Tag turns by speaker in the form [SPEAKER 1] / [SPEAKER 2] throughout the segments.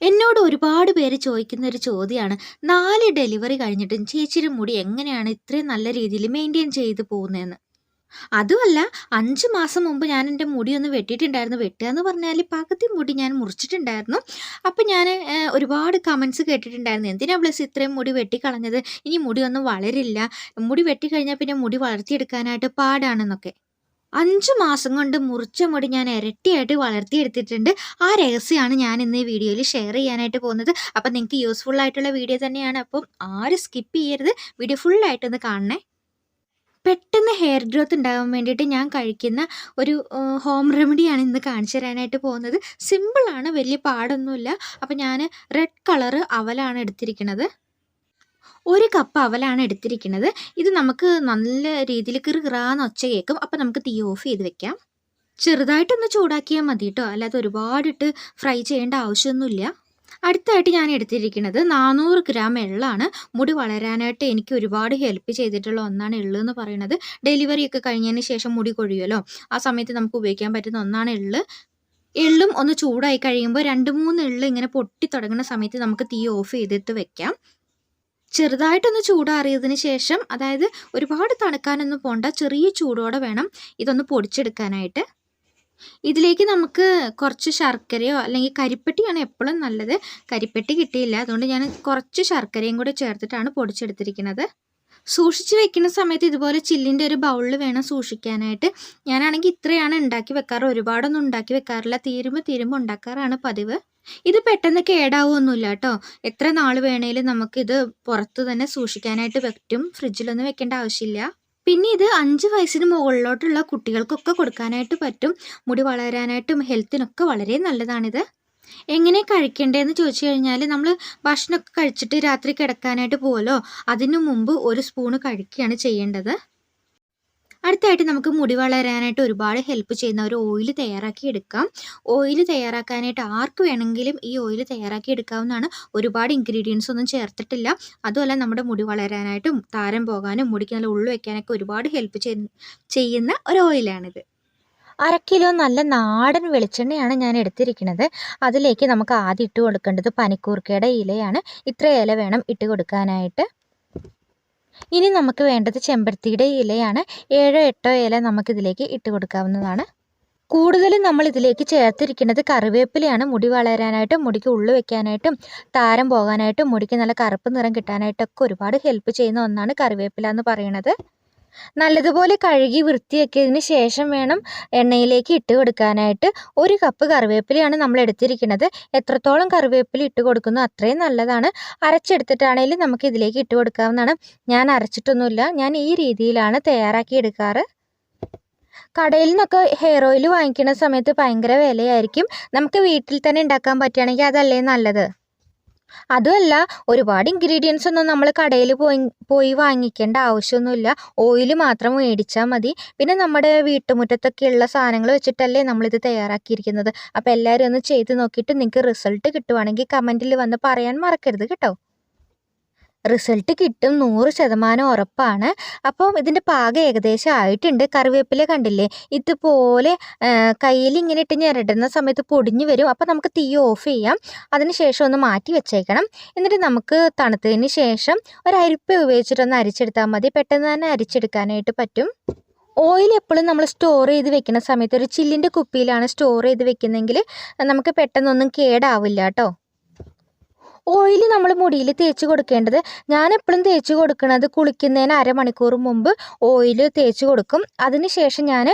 [SPEAKER 1] എന്നോട് ഒരുപാട് പേര് ചോദിക്കുന്ന ഒരു ചോദ്യമാണ്. നാല് ഡെലിവറി കഴിഞ്ഞിട്ടും ചേച്ചിയുടെ മുടി എങ്ങനെയാണ് ഇത്രയും നല്ല രീതിയിൽ മെയിന്റെയിൻ ചെയ്ത് പോകുന്നതെന്ന് അതുമല്ല അഞ്ച് മാസം മുമ്പ് ഞാൻ എന്റെ മുടി ഒന്ന് വെട്ടിയിട്ടുണ്ടായിരുന്നു. വെട്ടുക എന്ന് പറഞ്ഞാൽ പകുതി മുടി ഞാൻ മുറിച്ചിട്ടുണ്ടായിരുന്നു. അപ്പം ഞാൻ ഒരുപാട് കമൻസ് കേട്ടിട്ടുണ്ടായിരുന്നു. "എന്തിനാ ബ്ലസ് ഇത്രയും മുടി വെട്ടിക്കളഞ്ഞത്? ഇനി മുടി ഒന്നും വളരില്ല. മുടി വെട്ടിക്കഴിഞ്ഞാൽ പിന്നെ മുടി വളർത്തിയെടുക്കാനായിട്ട് പാടാണെന്നൊക്കെ." 5 മാസം കൊണ്ട് മുറിച്ച മുടി ഞാൻ ഇരട്ടിയായിട്ട് വളർത്തിയെടുത്തിട്ടുണ്ട്. ആ രഹസ്യമാണ് ഞാൻ ഇന്ന് ഈ വീഡിയോയിൽ ഷെയർ ചെയ്യാനായിട്ട് പോകുന്നത്. അപ്പം നിങ്ങൾക്ക് യൂസ്ഫുൾ ആയിട്ടുള്ള വീഡിയോ തന്നെയാണ്. അപ്പം ആരും സ്കിപ്പ് ചെയ്യരുത്. വീഡിയോ ഫുൾ ആയിട്ടൊന്ന് കാണണേ. പെട്ടെന്ന് ഹെയർ ഗ്രോത്ത് ഉണ്ടാകാൻ വേണ്ടിയിട്ട് ഞാൻ കഴിക്കുന്ന ഒരു ഹോം റെമഡിയാണ് ഇന്ന് കാണിച്ചു തരാനായിട്ട് പോകുന്നത്. സിമ്പിളാണ്. വലിയ പാടൊന്നുമില്ല. അപ്പോൾ ഞാൻ റെഡ് കളറ് അവലാണ് എടുത്തിരിക്കുന്നത്. 1 കപ്പ് അവലാണ് എടുത്തിരിക്കുന്നത്. ഇത് നമുക്ക് നല്ല രീതിയിൽ കിറുകിറാന്ന് ഒച്ച കേൾക്കും. അപ്പോൾ നമുക്ക് തീ ഓഫ് ചെയ്ത് വെക്കാം. ചെറുതായിട്ടൊന്ന് ചൂടാക്കിയാൽ മതി കേട്ടോ അല്ലാതെ ഒരുപാടിട്ട് ഫ്രൈ ചെയ്യേണ്ട ആവശ്യമൊന്നുമില്ല. അടുത്തായിട്ട് ഞാൻ എടുത്തിരിക്കുന്നത് 400 ഗ്രാം എള്ളാണ്. മുടി വളരാനായിട്ട് എനിക്ക് ഒരുപാട് ഹെൽപ്പ് ചെയ്തിട്ടുള്ള ഒന്നാണ് എള്ള് എന്ന് പറയുന്നത്. ഡെലിവറി ഒക്കെ കഴിഞ്ഞതിന് ശേഷം മുടി കൊഴിയുമല്ലോ. ആ സമയത്ത് നമുക്ക് ഉപയോഗിക്കാൻ പറ്റുന്ന ഒന്നാണ് എള്ള്. എള്ളും ഒന്ന് ചൂടായി കഴിയുമ്പോൾ 2, 3 എള്ള് ഇങ്ങനെ പൊട്ടി തുടങ്ങുന്ന സമയത്ത് നമുക്ക് തീ ഓഫ് ചെയ്തിട്ട് വെക്കാം. ചെറുതായിട്ടൊന്ന് ചൂടാറിയതിന് ശേഷം അതായത് ഒരുപാട് തണുക്കാനൊന്നും പോണ്ട. ചെറിയ ചൂടോടെ വേണം ഇതൊന്ന് പൊടിച്ചെടുക്കാനായിട്ട്. ഇതിലേക്ക് നമുക്ക് കുറച്ച് ശർക്കരയോ അല്ലെങ്കിൽ കരിപ്പെട്ടിയാണ് എപ്പോഴും നല്ലത്. കരിപ്പെട്ടി കിട്ടിയില്ല. അതുകൊണ്ട് ഞാൻ കുറച്ച് ശർക്കരയും കൂടെ ചേർത്തിട്ടാണ് പൊടിച്ചെടുത്തിരിക്കുന്നത്. സൂക്ഷിച്ച് വെക്കുന്ന സമയത്ത് ഇതുപോലെ ചില്ലിന്റെ ഒരു ബൗളിൽ വേണം സൂക്ഷിക്കാനായിട്ട്. ഞാനാണെങ്കിൽ ഇത്രയാണ് ഉണ്ടാക്കി വെക്കാറ്. ഒരുപാടൊന്നും ഉണ്ടാക്കി വെക്കാറില്ല. തീരുമ്പോൾ തീരുമ്പോൾ ഉണ്ടാക്കാറാണ് പതിവ്. ഇത് പെട്ടെന്ന് കേടാവൊന്നുമില്ല കേട്ടോ എത്ര നാൾ വേണേലും നമുക്കിത് പുറത്ത് തന്നെ സൂക്ഷിക്കാനായിട്ട് പറ്റും. ഫ്രിഡ്ജിലൊന്നും വെക്കേണ്ട ആവശ്യമില്ല. പിന്നെ ഇത് അഞ്ച് വയസ്സിന് മുകളിലോട്ടുള്ള കുട്ടികൾക്കൊക്കെ കൊടുക്കാനായിട്ട് പറ്റും. മുടി വളരാനായിട്ടും ഹെൽത്തിനൊക്കെ വളരെ നല്ലതാണിത്. എങ്ങനെ കഴിക്കേണ്ടതെന്ന് ചോദിച്ചു കഴിഞ്ഞാൽ നമ്മൾ ഭക്ഷണമൊക്കെ കഴിച്ചിട്ട് രാത്രി കിടക്കാനായിട്ട് പോവുമല്ലോ. അതിനു മുമ്പ് ഒരു സ്പൂണ് കഴിക്കുകയാണ് ചെയ്യേണ്ടത്. അടുത്തായിട്ട് നമുക്ക് മുടി വളരാനായിട്ട് ഒരുപാട് ഹെൽപ്പ് ചെയ്യുന്ന ഒരു ഓയിൽ തയ്യാറാക്കി എടുക്കാം. ഓയിൽ തയ്യാറാക്കാനായിട്ട് ആർക്ക് വേണമെങ്കിലും ഈ ഓയിൽ തയ്യാറാക്കി എടുക്കാവുന്നതാണ്. ഒരുപാട് ഇൻഗ്രീഡിയൻസ് ഒന്നും ചേർത്തിട്ടില്ല. അതുമല്ല നമ്മുടെ മുടി വളരാനായിട്ടും താരം പോകാനും മുടിക്ക് നല്ല ഉള്ളു വെക്കാനൊക്കെ ഒരുപാട് ഹെൽപ്പ് ചെയ്യുന്ന ഒരു ഓയിലാണിത്. 1/2 കിലോ നല്ല നാടൻ വെളിച്ചെണ്ണയാണ് ഞാൻ എടുത്തിരിക്കുന്നത്. അതിലേക്ക് നമുക്ക് ആദ്യം ഇട്ട് കൊടുക്കേണ്ടത് പനിക്കൂർക്കയുടെ ഇലയാണ്. ഇത്ര ഇല വേണം ഇട്ട് കൊടുക്കാനായിട്ട്. ഇനി നമുക്ക് വേണ്ടത് ചെമ്പരത്തിയുടെ ഇലയാണ്. 7, 8 ഇല നമുക്കിതിലേക്ക് ഇട്ട് കൊടുക്കാവുന്നതാണ്. കൂടുതലും നമ്മൾ ഇതിലേക്ക് ചേർത്തിരിക്കുന്നത് കറിവേപ്പിലയാണ്. മുടി വളരാനായിട്ടും മുടിക്ക് ഉള്ളു വെക്കാനായിട്ടും താരം പോകാനായിട്ടും മുടിക്ക് നല്ല കറുപ്പ് നിറം കിട്ടാനായിട്ടൊക്കെ ഒരുപാട് ഹെൽപ്പ് ചെയ്യുന്ന ഒന്നാണ് കറിവേപ്പില എന്ന് പറയുന്നത്. നല്ലതുപോലെ കഴുകി വൃത്തിയാക്കിയതിന് ശേഷം വേണം എണ്ണയിലേക്ക് ഇട്ട് കൊടുക്കാനായിട്ട്. ഒരു കപ്പ് കറിവേപ്പിലയാണ് നമ്മൾ എടുത്തിരിക്കുന്നത്. എത്രത്തോളം കറിവേപ്പില ഇട്ട് കൊടുക്കുന്നു അത്രയും നല്ലതാണ്. അരച്ചെടുത്തിട്ടാണെങ്കിലും നമുക്ക് ഇതിലേക്ക് ഇട്ട് കൊടുക്കാവുന്നതാണ്. ഞാൻ അരച്ചിട്ടൊന്നുമില്ല. ഞാൻ ഈ രീതിയിലാണ് തയ്യാറാക്കി എടുക്കാറ്. കടയിൽ നിന്നൊക്കെ ഹെയർ ഓയിൽ വാങ്ങിക്കുന്ന സമയത്ത് ഭയങ്കര വിലയായിരിക്കും. നമുക്ക് വീട്ടിൽ തന്നെ ഉണ്ടാക്കാൻ പറ്റുകയാണെങ്കിൽ അതല്ലേ നല്ലത്. അതുമല്ല ഒരുപാട് ഇൻഗ്രീഡിയൻസ് ഒന്നും നമ്മൾ കടയിൽ പോയി പോയി വാങ്ങിക്കേണ്ട ആവശ്യമൊന്നുമില്ല. ഓയിൽ മാത്രം മേടിച്ചാൽ മതി. പിന്നെ നമ്മുടെ വീട്ടുമുറ്റത്തൊക്കെയുള്ള സാധനങ്ങൾ വെച്ചിട്ടല്ലേ നമ്മളിത് തയ്യാറാക്കിയിരിക്കുന്നത്. അപ്പോൾ എല്ലാവരും ഒന്ന് ചെയ്ത് നോക്കിയിട്ട് നിങ്ങൾക്ക് റിസൾട്ട് കിട്ടുവാണെങ്കിൽ കമന്റിൽ വന്ന് പറയാൻ മറക്കരുത് കേട്ടോ. റിസൾട്ട് കിട്ടും 100% ഉറപ്പാണ്. അപ്പം ഇതിന്റെ പാകം ഏകദേശം ആയിട്ടുണ്ട്. കറിവേപ്പില കണ്ടില്ലേ? ഇതുപോലെ കയ്യിൽ ഇങ്ങനെ ഇട്ട് ഞെരടുന്ന സമയത്ത് പൊടിഞ്ഞു വരും. അപ്പം നമുക്ക് തീ ഓഫ് ചെയ്യാം. അതിന് ശേഷം ഒന്ന് മാറ്റി വെച്ചേക്കണം. എന്നിട്ട് നമുക്ക് തണുത്തതിന് ശേഷം ഒരു അരിപ്പ ഉപയോഗിച്ചിട്ടൊന്ന് അരിച്ചെടുത്താൽ മതി. പെട്ടെന്ന് തന്നെ അരിച്ചെടുക്കാനായിട്ട് പറ്റും. ഓയിൽ എപ്പോഴും നമ്മൾ സ്റ്റോർ ചെയ്ത് വെക്കുന്ന സമയത്ത് ഒരു ചില്ലിന്റെ കുപ്പിയിലാണ് സ്റ്റോർ ചെയ്ത് വെക്കുന്നതെങ്കിൽ നമുക്ക് പെട്ടെന്നൊന്നും കേടാവില്ല ട്ടോ. ഓയിൽ നമ്മൾ മുടിയിൽ തേച്ച് കൊടുക്കേണ്ടത് ഞാൻ എപ്പോഴും തേച്ച് കൊടുക്കുന്നത് കുളിക്കുന്നതിന് അരമണിക്കൂർ മുമ്പ് ഓയിൽ തേച്ച് കൊടുക്കും. അതിന് ശേഷം ഞാൻ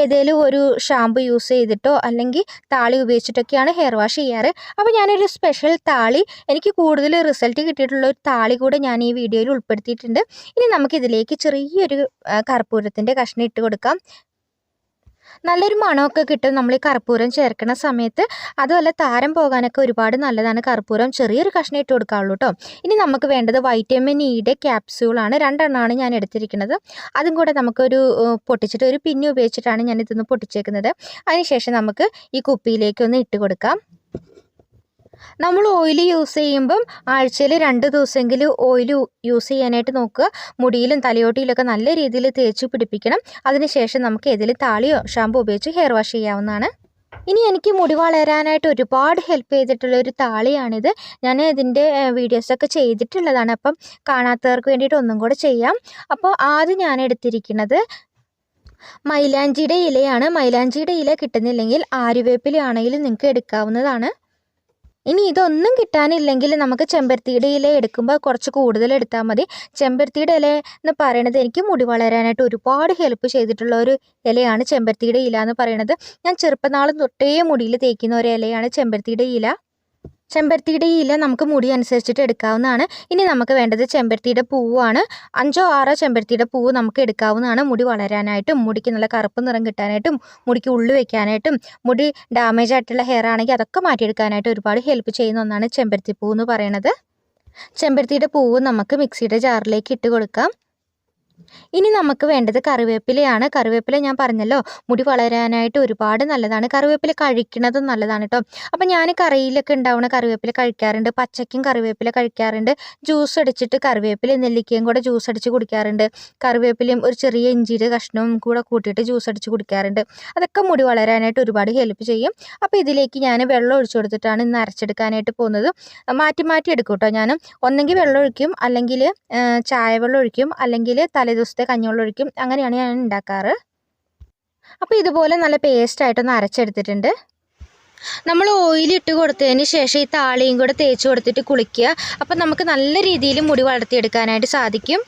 [SPEAKER 1] ഏതെങ്കിലും ഒരു ഷാമ്പു യൂസ് ചെയ്തിട്ടോ അല്ലെങ്കിൽ താളി ഉപയോഗിച്ചിട്ടൊക്കെയാണ് ഹെയർ വാഷ് ചെയ്യാറ്. അപ്പോൾ ഞാനൊരു സ്പെഷ്യൽ താളി എനിക്ക് കൂടുതൽ റിസൾട്ട് കിട്ടിയിട്ടുള്ള ഒരു താളി കൂടെ ഞാൻ ഈ വീഡിയോയിൽ ഉൾപ്പെടുത്തിയിട്ടുണ്ട്. ഇനി നമുക്കിതിലേക്ക് ചെറിയൊരു കർപ്പൂരത്തിന്റെ കഷ്ണം ഇട്ട് കൊടുക്കാം. നല്ലൊരു മണമൊക്കെ കിട്ടും നമ്മൾ ഈ കർപ്പൂരം ചേർക്കുന്ന സമയത്ത്. അതുപോലെ താരം പോകാനൊക്കെ ഒരുപാട് നല്ലതാണ് കർപ്പൂരം. ചെറിയൊരു കഷ്ണം ഇട്ട് കൊടുക്കാവുള്ളൂ കേട്ടോ ഇനി നമുക്ക് വേണ്ടത് വൈറ്റമിൻ ഇയുടെ ക്യാപ്സ്യൂളാണ്. 2 എണ്ണമാണ് ഞാൻ എടുത്തിരിക്കുന്നത്. അതും കൂടെ നമുക്കൊരു പൊട്ടിച്ചിട്ട് ഒരു പിന്നി ഉപയോഗിച്ചിട്ടാണ് ഞാൻ ഇതൊന്ന് പൊട്ടിച്ചേക്കുന്നത്. അതിന് ശേഷം നമുക്ക് ഈ കുപ്പിയിലേക്ക് ഒന്ന് ഇട്ട് കൊടുക്കാം. നമ്മൾ ഓയിൽ യൂസ് ചെയ്യുമ്പം ആഴ്ചയിൽ രണ്ട് ദിവസമെങ്കിലും ഓയിൽ യൂസ് ചെയ്യാനായിട്ട് നോക്കുക. മുടിയിലും തലയോട്ടിയിലൊക്കെ നല്ല രീതിയിൽ തേച്ച് പിടിപ്പിക്കണം. അതിനുശേഷം നമുക്ക് ഇതിൽ താളിയോ ഷാമ്പു ഉപയോഗിച്ച് ഹെയർ വാഷ് ചെയ്യാവുന്നതാണ്. ഇനി എനിക്ക് മുടി വളരാനായിട്ട് ഒരുപാട് ഹെൽപ്പ് ചെയ്തിട്ടുള്ള ഒരു താളിയാണിത് ഞാൻ ഇതിന്റെ വീഡിയോസൊക്കെ ചെയ്തിട്ടുള്ളതാണ് അപ്പം കാണാത്തവർക്ക് വേണ്ടിയിട്ട് ഒന്നും കൂടെ ചെയ്യാം അപ്പോൾ ആദ്യം ഞാൻ എടുത്തിരിക്കുന്നത് മൈലാഞ്ചിയുടെ ഇലയാണ് മൈലാഞ്ചിയുടെ ഇല കിട്ടുന്നില്ലെങ്കിൽ ആര്യവേപ്പിലാണെങ്കിലും നിങ്ങൾക്ക് എടുക്കാവുന്നതാണ് ഇനി ഇതൊന്നും കിട്ടാനില്ലെങ്കിൽ നമുക്ക് ചെമ്പരത്തിയുടെ ഇല എടുക്കുമ്പോൾ കുറച്ച് കൂടുതൽ എടുത്താൽ മതി. ചെമ്പരത്തിയുടെ ഇല എന്ന് പറയണത് എനിക്ക് മുടി വളരാനായിട്ട് ഒരുപാട് ഹെൽപ്പ് ചെയ്തിട്ടുള്ള ഒരു ഇലയാണ് ചെമ്പരത്തിയുടെ ഇല എന്ന് പറയണത്. ഞാൻ ചെറുപ്പനാളും തൊട്ടേ മുടിയിൽ തേക്കുന്ന ഒരു ഇലയാണ് ചെമ്പരത്തിയുടെ ഇല. ചെമ്പരത്തിയുടെ ഇല നമുക്ക് മുടി അനുസരിച്ചിട്ട് എടുക്കാവുന്നതാണ്. ഇനി നമുക്ക് വേണ്ടത് ചെമ്പരത്തിയുടെ പൂവാണ്. അഞ്ചോ ആറോ ചെമ്പരത്തിയുടെ പൂവ് നമുക്ക് എടുക്കാവുന്നതാണ്. മുടി വളരാനായിട്ടും മുടിക്ക് നല്ല കറുപ്പ് നിറം കിട്ടാനായിട്ടും മുടിക്ക് ഉള്ളു വെക്കാനായിട്ടും മുടി ഡാമേജ് ആയിട്ടുള്ള ഹെയർ ആണെങ്കിൽ അതൊക്കെ മാറ്റിയെടുക്കാനായിട്ട് ഒരുപാട് ഹെൽപ്പ് ചെയ്യുന്ന ഒന്നാണ് ചെമ്പരത്തി പൂ എന്ന് പറയുന്നത്. ചെമ്പരത്തിയുടെ പൂവ് നമുക്ക് മിക്സിയുടെ ജാറിലേക്ക് ഇട്ട് കൊടുക്കാം. ഇനി നമുക്ക് വേണ്ടത് കറിവേപ്പിലയാണ്. കറിവേപ്പില ഞാൻ പറഞ്ഞല്ലോ മുടി വളരാനായിട്ട് ഒരുപാട് നല്ലതാണ്. കറിവേപ്പില കഴിക്കുന്നതും നല്ലതാണ് കേട്ടോ അപ്പം ഞാൻ കറിയിലൊക്കെ ഉണ്ടാവുന്ന കറിവേപ്പില കഴിക്കാറുണ്ട്. പച്ചയ്ക്കും കറിവേപ്പില കഴിക്കാറുണ്ട്. ജ്യൂസ് അടിച്ചിട്ട് കറിവേപ്പില നെല്ലിക്കയും കൂടെ ജ്യൂസ് അടിച്ച് കുടിക്കാറുണ്ട്. കറിവേപ്പിലയും ഒരു ചെറിയ ഇഞ്ചിയുടെ കഷ്ണവും കൂടെ കൂട്ടിയിട്ട് ജ്യൂസ് അടിച്ച് കുടിക്കാറുണ്ട്. അതൊക്കെ മുടി വളരാനായിട്ട് ഒരുപാട് ഹെൽപ്പ് ചെയ്യും. അപ്പോൾ ഇതിലേക്ക് ഞാൻ വെള്ളം ഒഴിച്ചു കൊടുത്തിട്ടാണ് ഇന്ന് അരച്ചെടുക്കാനായിട്ട് പോകുന്നത്. മാറ്റി മാറ്റി എടുക്കും കേട്ടോ ഞാൻ ഒന്നെങ്കിൽ വെള്ളം ഒഴിക്കും അല്ലെങ്കിൽ ചായ വെള്ളം ഒഴിക്കും അല്ലെങ്കിൽ തലേദിവസത്തെ കഞ്ഞിവെള്ളം ഒഴിക്കും അങ്ങനെയാണ് ഞാൻ ഉണ്ടാക്കാറ്. അപ്പോൾ ഇതുപോലെ നല്ല പേസ്റ്റായിട്ടൊന്ന് അരച്ചെടുത്തിട്ടുണ്ട്. നമ്മൾ ഓയിൽ ഇട്ട് കൊടുത്തതിന് ശേഷം ഈ താളിയും കൂടെ തേച്ച് കൊടുത്തിട്ട് കുളിക്കുക. അപ്പം നമുക്ക് നല്ല രീതിയിൽ മുടി വളർത്തിയെടുക്കാനായിട്ട് സാധിക്കും.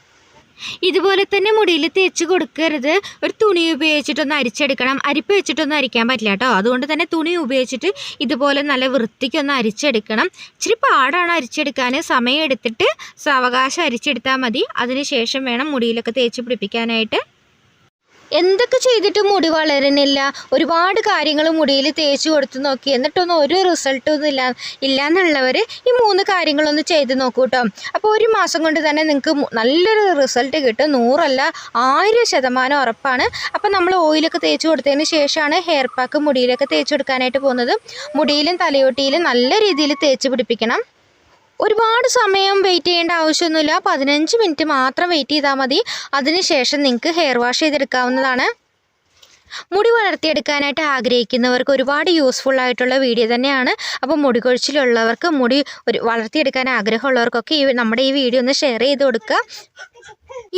[SPEAKER 1] ഇതുപോലെ തന്നെ മുടിയിൽ തേച്ച് കൊടുക്കരുത്. ഒരു തുണി ഉപയോഗിച്ചിട്ടൊന്ന് അരിച്ചെടുക്കണം. അരിപ്പ് വെച്ചിട്ടൊന്നും അരിക്കാൻ പറ്റില്ല കേട്ടോ. അതുകൊണ്ട് തന്നെ തുണി ഉപയോഗിച്ചിട്ട് ഇതുപോലെ നല്ല വൃത്തിക്കൊന്ന് അരിച്ചെടുക്കണം. ഇച്ചിരി പാടാണ് അരിച്ചെടുക്കാൻ സമയം എടുത്തിട്ട് സാവകാശം അരിച്ചെടുത്താൽ മതി. അതിന് ശേഷം വേണം മുടിയിലൊക്കെ തേച്ച് പിടിപ്പിക്കാനായിട്ട്. എന്തൊക്കെ ചെയ്തിട്ടും മുടി വളരുന്നില്ല ഒരുപാട് കാര്യങ്ങൾ മുടിയിൽ തേച്ച് കൊടുത്ത് നോക്കി. എന്നിട്ടൊന്നും ഒരു റിസൾട്ടൊന്നും ഇല്ല ഇല്ല എന്നുള്ളവർ ഈ മൂന്ന് കാര്യങ്ങളൊന്ന് ചെയ്ത് നോക്കൂ കേട്ടോ അപ്പോൾ ഒരു മാസം കൊണ്ട് തന്നെ നിങ്ങൾക്ക് നല്ലൊരു റിസൾട്ട് കിട്ടും. നൂറല്ല ആയിരം ശതമാനം ഉറപ്പാണ്. അപ്പോൾ നമ്മൾ ഓയിലൊക്കെ തേച്ച് കൊടുത്തതിന് ശേഷമാണ് ഹെയർ പാക്ക് മുടിയിലൊക്കെ തേച്ച് കൊടുക്കാനായിട്ട് പോകുന്നത്. മുടിയിലും തലയോട്ടിയിലും നല്ല രീതിയിൽ തേച്ച് പിടിപ്പിക്കണം. ഒരുപാട് സമയം വെയിറ്റ് ചെയ്യേണ്ട ആവശ്യമൊന്നുമില്ല. പതിനഞ്ച് മിനിറ്റ് മാത്രം വെയിറ്റ് ചെയ്താൽ മതി. അതിനുശേഷം നിങ്ങൾക്ക് ഹെയർ വാഷ് ചെയ്തെടുക്കാവുന്നതാണ്. മുടി വളർത്തിയെടുക്കാനായിട്ട് ആഗ്രഹിക്കുന്നവർക്ക് ഒരുപാട് യൂസ്ഫുൾ ആയിട്ടുള്ള വീഡിയോ തന്നെയാണ്. അപ്പോൾ മുടി കൊഴിച്ചിലുള്ളവർക്ക് മുടി ഒരു വളർത്തിയെടുക്കാൻ ആഗ്രഹമുള്ളവർക്കൊക്കെ ഈ നമ്മുടെ ഈ വീഡിയോ ഒന്ന് ഷെയർ ചെയ്ത് കൊടുക്കുക.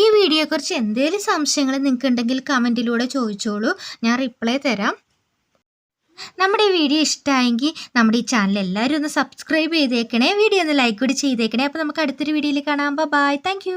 [SPEAKER 1] ഈ വീഡിയോയെക്കുറിച്ച് എന്തെങ്കിലും സംശയങ്ങൾ നിങ്ങൾക്ക് ഉണ്ടെങ്കിൽ കമന്റിലൂടെ ചോദിച്ചോളൂ. ഞാൻ റിപ്ലൈ തരാം. നമ്മുടെ ഈ വീഡിയോ ഇഷ്ടമായെങ്കിൽ നമ്മുടെ ഈ ചാനൽ എല്ലാവരും ഒന്ന് സബ്സ്ക്രൈബ് ചെയ്തേക്കണേ വീഡിയോ ഒന്ന് ലൈക്ക് കൂടി ചെയ്തേക്കണേ. അപ്പോൾ നമുക്ക് അടുത്തൊരു വീഡിയോയിൽ കാണാം. Bye thank